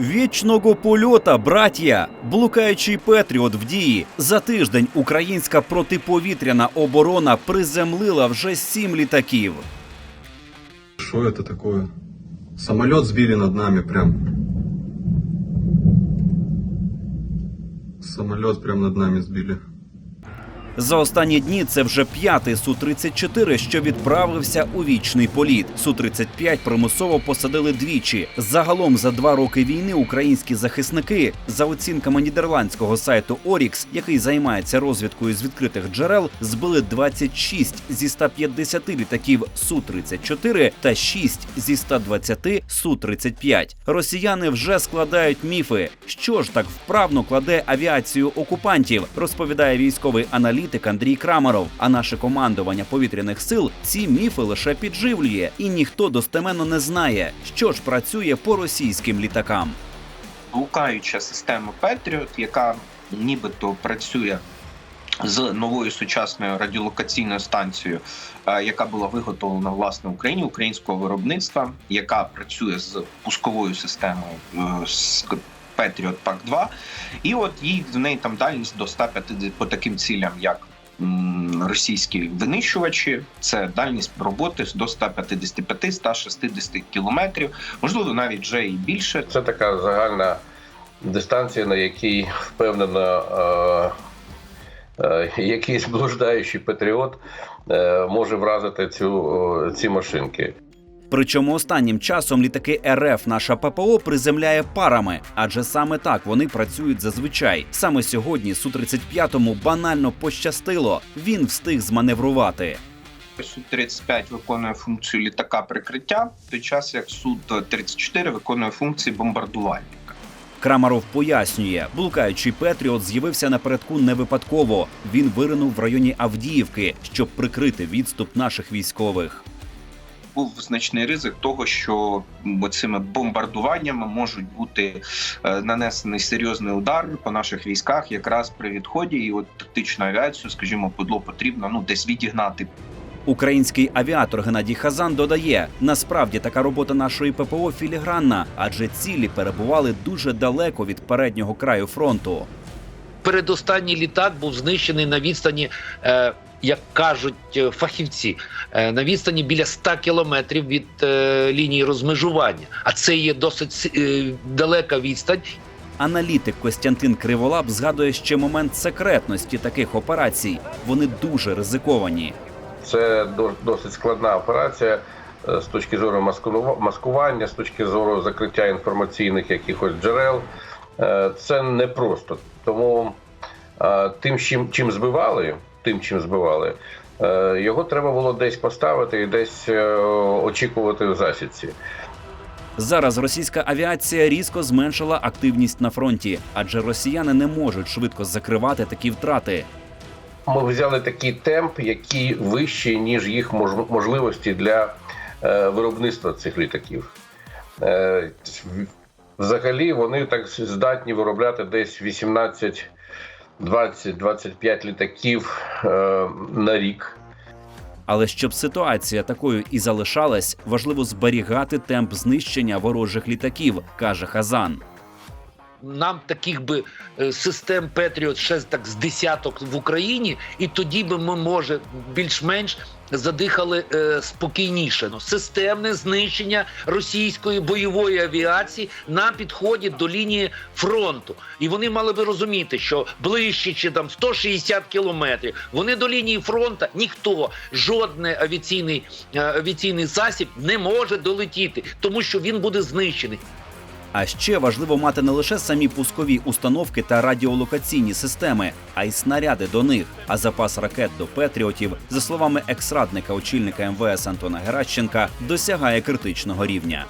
Вічного польота, браття! Блукаючий Петріот в дії. За тиждень українська протиповітряна оборона приземлила вже сім літаків. Що це такое? Самоліт збили над нами прям. Самоліт прям над нами сбили. За останні дні це вже п'ятий Су-34, що відправився у вічний політ. Су-35 примусово посадили двічі. Загалом за два роки війни українські захисники, за оцінками нідерландського сайту Орікс, який займається розвідкою з відкритих джерел, збили 26 зі 150 літаків Су-34 та 6 зі 120 Су-35. Росіяни вже складають міфи. Що ж так вправно кладе авіацію окупантів, розповідає військовий аналітик Андрій Крамаров. А наше командування повітряних сил ці міфи лише підживлює, і ніхто достеменно не знає, що ж працює по російським літакам. блукаюча система Patriot, яка нібито працює з новою сучасною радіолокаційною станцією, е, яка була виготовлена власне в Україні українського виробництва, яка працює з пусковою системою е, Patriot Pack 2 і от їй в неї там дальність до 150 по таким цілям, як російські винищувачі, це дальність роботи до 155-160 кілометрів, можливо, навіть вже і більше. Це така загальна дистанція, на якій впевнено е, е, якийсь блуждаючий патріот е, може вразити цю, ці машинки. Причому останнім часом літаки РФ наша ППО приземляє парами, адже саме так вони працюють зазвичай. Саме сьогодні су 35 банально пощастило. Він встиг зманеврувати. Су-35 виконує функцію літака прикриття, в той час як Су-34 виконує функції бомбардувальника. Крамаров пояснює, блукаючий Петріот з'явився напередку не випадково. Він виринув в районі Авдіївки, щоб прикрити відступ наших військових. Був значний ризик того, що цими бомбардуваннями можуть бути е, нанесений серйозний удар по наших військах, якраз при відході, і от тактичну авіацію, скажімо, було потрібно ну десь відігнати Український авіатор Геннадій Хазан додає: насправді така робота нашої ППО філігранна, адже цілі перебували дуже далеко від переднього краю фронту. передостанній літак був знищений на відстані, е, як кажуть е, фахівці, е, на відстані біля 100 кілометрів від е, лінії розмежування. А це є досить далека відстань. Аналітик Костянтин Криволап згадує ще момент секретності таких операцій. Вони дуже ризиковані. Це досить складна операція з точки зору маскування, з точки зору закриття інформаційних якихось джерел. Це непросто. Тому тим, чим, чим збивали, тим, чим збивали, е, його треба було десь поставити і десь е, очікувати в засідці. Зараз російська авіація різко зменшила активність на фронті, адже росіяни не можуть швидко закривати такі втрати. Ми взяли такий темп, який вищий, ніж їх можливості для е, виробництва цих літаків. Взагалі вони так здатні виробляти десь 18, 20, 25 літаків е, на рік. Але щоб ситуація такою і залишалась, важливо зберігати темп знищення ворожих літаків, каже Хазан. Нам таких би е, систем Петріот ще так з десяток в Україні, і тоді би ми, може, більш-менш задихали е, спокійніше. Ну, Системне знищення російської бойової авіації на підході до лінії фронту. І вони мали би розуміти, що ближче чи там 160 кілометрів вони до лінії фронту ніхто, жодний авіаційний, е, авіаційний засіб не може долетіти, тому що він буде знищений. А ще важливо мати не лише самі пускові установки та радіолокаційні системи, а й снаряди до них. А запас ракет до Петріотів, за словами екс-радника очільника МВС Антона Геращенка, досягає критичного рівня.